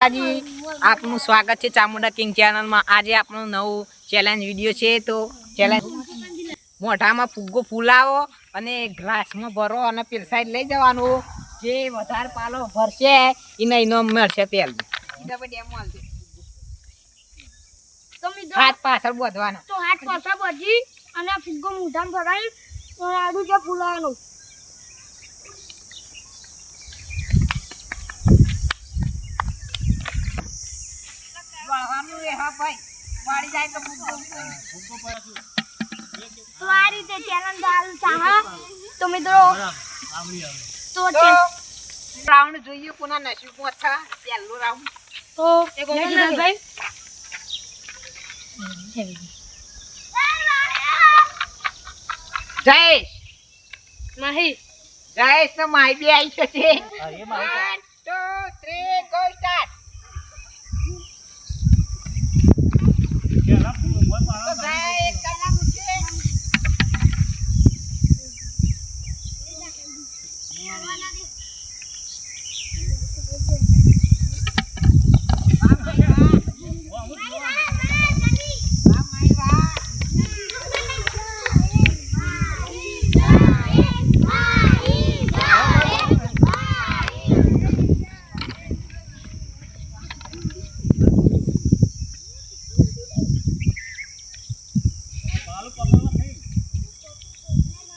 માતાજી આપનું સ્વાગત છે ચામુંડા કિંગ ચેનલમાં. આજે આપણો નવો ચેલેન્જ વીડિયો છે તો ચેલેન્જ મોઢામાં ફુગ્ગો ફૂલાવો અને ગ્લાસમાં ભરો અને પીરસાઈ લઈ જવાનું. જે વધારે પાલો ભરશે એને ઇનામ મળશે તો હાથ પાછળ બોધવાનો. હાથ પાછળ બધી અને ફુગ્ગો મોઢામાં ભરાય આડું છે ફૂલાવાનું. વાળવાનું હા ભાઈ. વાળી જાય તો તો આ રીતે ચેલેન્જ ચાલુ ચાહા તો મિત્રો તો તો રાઉન્ડ જોઈએ કોના નસીબમાં હતા પહેલું રાઉન્ડ. તો ભાઈ. જયેશ. નહીં જયેશ તો માય બી આવી છે one two three go start તો જયેશ કલાક છે વાહ માય વાહ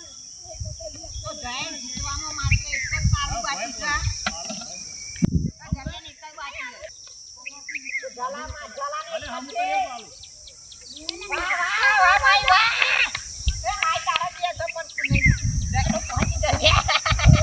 તો જયેશ જીતવામાં માત્ર એક જ પાલું બાકી છે તો જલાને એક જ બાકી છે. તો જલામાં જલાને એક જ છે. વાહ, વાહ, વાહ, ભાઈ, વાહ. એ માય તારા બે છે પણ તું નહીં. જયેશ પહોંચી જશે. જયેશ જીતી ગયો છે. તો મિત્રો પહેલા રાઉન્ડમાં જયેશ જીતી ગયો છે તો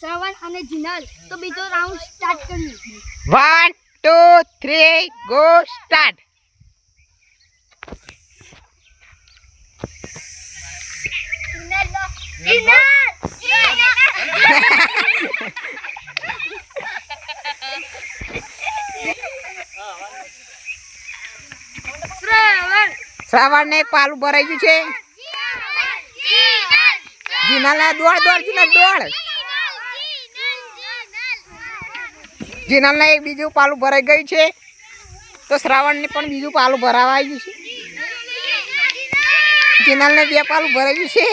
શ્રવણ અને જીનલ. તો બીજો રાઉન્ડ સ્ટાર્ટ કરીએ. One two three go start Shravan. ને પાલું ભરાયું ગયું છે. જીનાલા. દોડ દોડ જીના દોડ. જીનલ ને એક બીજું પાલું ભરાઈ ગયું છે. તો શ્રાવણને પણ બીજું પાલું ભરાવા આવ્યું છે. જીનલ બે પાલું ભરાઈ ગયું છે.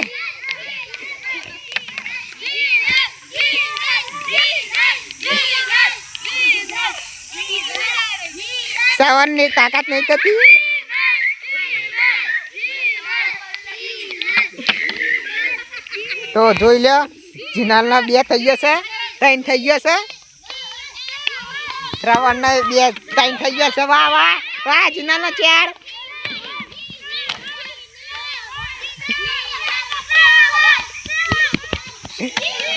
શ્રાવણની તાકાત નહીં થતી. તો જોઈ લો જીનાલના બે થઈ જશે ત્રણ થઈ જશે શ્રાવણના બે ત્રણ થઈ જશે વાહ વાહ વાહ જીનાલનો ચાર.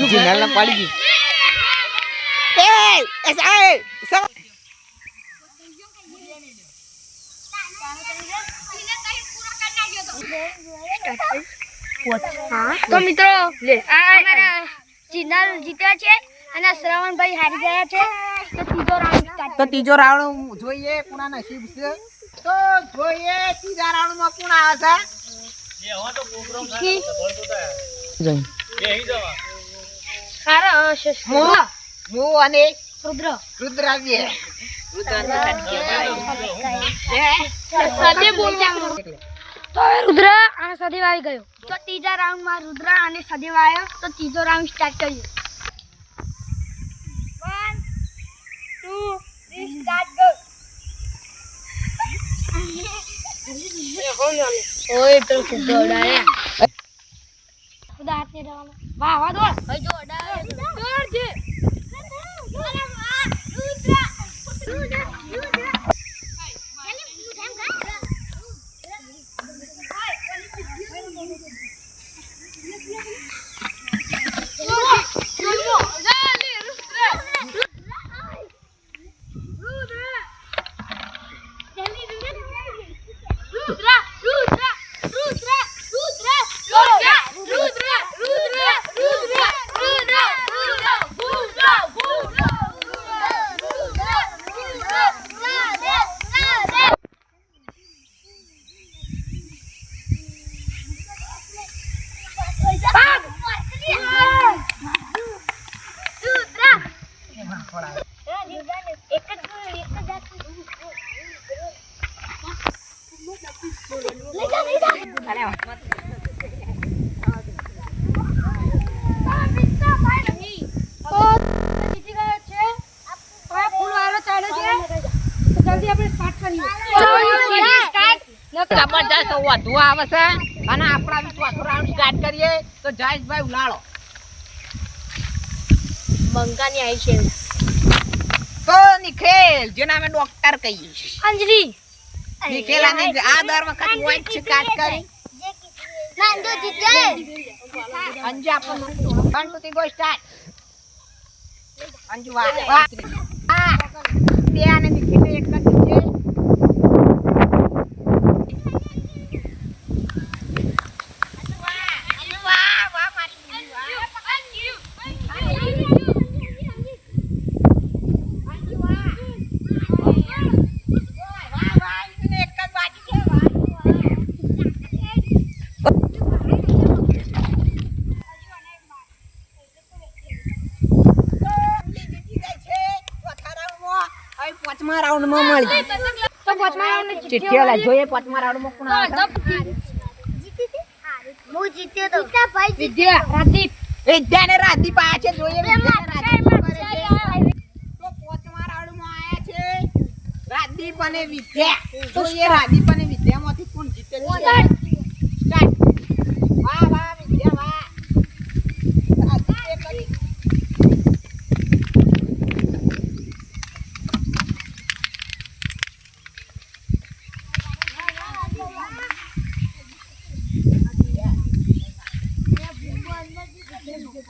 જીનાલના પડી ગયું. એ એ એ સ- તો મિત્રો અમારા ચિનાલ જીત્યા છે. અને શ્રવણભાઈ હારી ગયા છે. તો ત્રીજો રાઉન્ડ તો ત્રીજો રાઉન્ડ જોઈએ કોના નસીબ છે. તો જોઈએ ત્રીજા રાઉન્ડમાં કોણ આવે છે? હું હું અને રુદ્ર. સદેવ બોલવા તો રુદ્ર અને સદેવ આવી ગયો. તો ત્રીજા રાઉન્ડમાં રુદ્ર અને સદેવ આવ્યો. તો ત્રીજો રાઉન્ડ સ્ટાર્ટ કરીએ. Two three start go. ઓય તો ખૂબ દોડાયા ખુદા હાથ ને રવામાં વાહ વાહ દોડ. જો અડાવે દોડ છે. જલ્દી આપણે સ્ટાર્ટ કરીએ. જબરજસ્ત વધુ આવે છે અને આપણા બી ચોથો સ્ટાર્ટ કરીએ. તો જયેશભાઈ ઉલાળો. બંકાની આવી છે. તો નિખેલ જેને અમે ડોક્ટર કહીએ અંજલિ. નિખેલ અને આ દર વખત વોઇટ છે. કાટ કરી નાંદો જીત્યા અંજુ આપણને one two three go start Anju વાહ બે અને નિખિલ એક જ છે વાહ વાહ મારી વાહ વાહ અંજુને એક જ બાકી છે વાહ પાંચમા મળી. તો પાંચમા રાઉન્ડ ચિઠ્ઠી વાળા જોઈએ પાંચમા રાઉન્ડમાં કોણ આવે હું જીત્યો તો. ભાઈ વિદ્યા રાદીપ વિદ્યાને રાદીપ પાયા છે. જોઈએ. તો પાંચમા રાઉન્ડમાં આયા છે. રાદીપ અને વિદ્યા. જોઈએ રાદીપ અને વિદ્યામાંથી કોણ જીતે છે? Đèn chụp.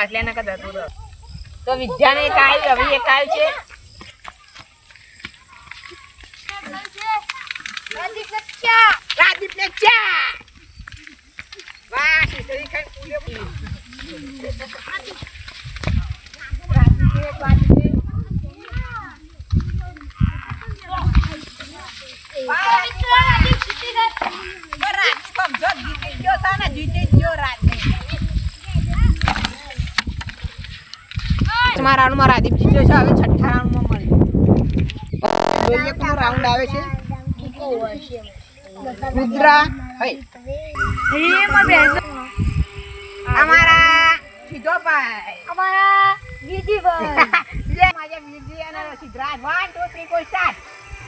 શ્વાસ લેને કદા તું તો વિદ્યાને એક આવ્યું હવે એક આવ્યું છે. રાદીપ ચા વાહ ખીચડી ખાઈ પૂરે રાજીવ એક બાજુ છે વાહ, રાદીપ જીતી ગયો પણ રાજીવ સમજો જીતી ગયો છે ને જીતી જ ગયો રાજીવ પાંચમા રાઉન્ડમાં રાદીપ જીત્યો છે. હવે છઠ્ઠા રાઉન્ડમાં મળે. જોઈએ કોનો રાઉન્ડ આવે છે? રુદ્રા અમારા સિદ્ધોભાઈ. અમારા વિધિભાઈ. લે મારા બીજી અને સિદ્ધરાજ. વન ટુ થ્રી કોઈ સ્ટાર્ટ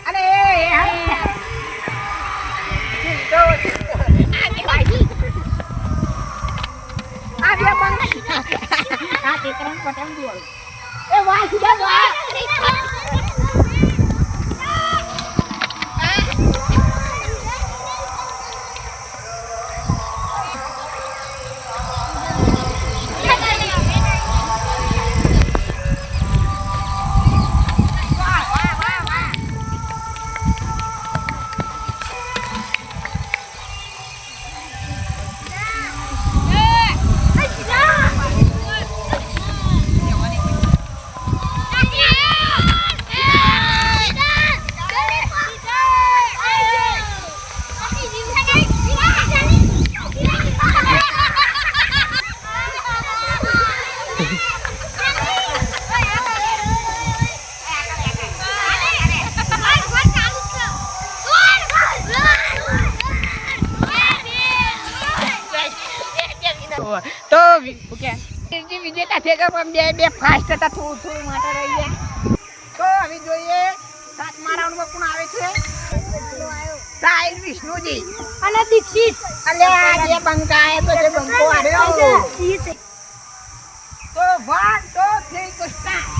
અને એ. આ બે. આ પણ આ દીકરાને પતંગ જોડો. એ વાહ થઈ પણ બે બે ફાસ્ટ હતા થોડું થોડું માટે રહીએ. તો હવે જોઈએ સાતમા રાઉન્ડમાં કોણ આવે છે? વિષ્ણુજી. અને દીક્ષિત. અલ્યા જે બંકા આયો તો જે બંકો આવ્યો તો વન ટુ થ્રી તો સ્ટાર્ટ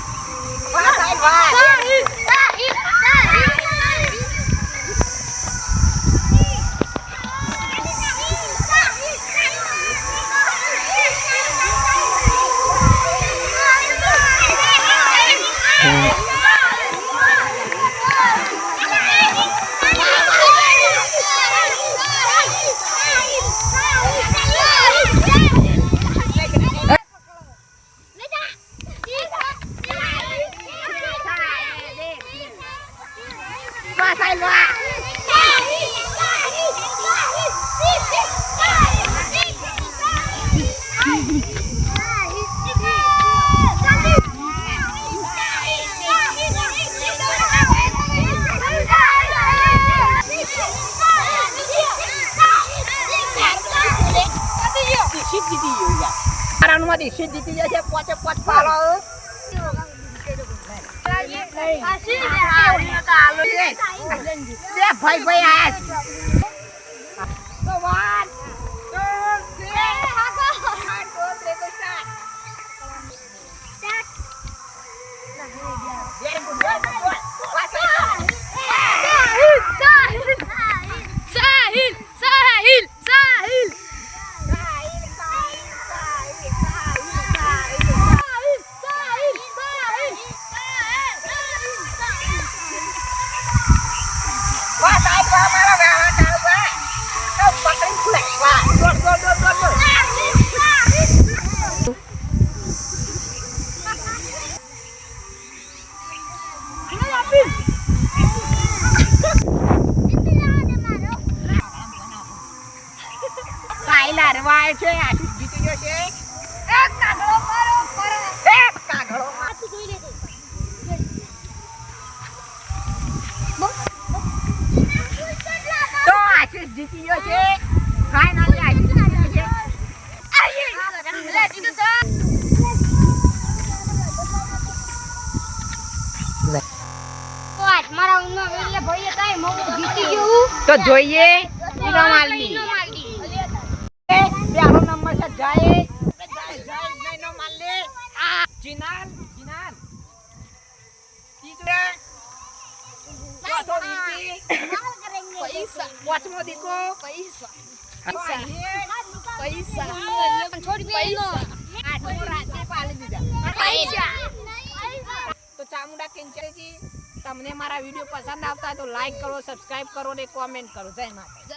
દીક્ષિત જીતી ગયું યાર રાઉન્ડમાં દીક્ષિત જીતી જશે પોચે પોચ પાલો ભાઈ ભાઈ આયા છે જીતી ગયો છે. ફાઇનલી આશીષ જીતી ગયો. છે તો જોઈએ માલની પ્યારો નંબર છે જય. જય માલની આ જીનાલ જીનાલ તીજરે ચોથો દીકરી પૈસા. પાંચમો દીકો પૈસા. પૈસા. પૈસા. તો ચામુંડા કિંચરેજી તમને મારા વીડિયો પસંદ આવતા હોય તો લાઈક કરો સબસ્ક્રાઈબ કરો ને કોમેન્ટ કરો. જય માતા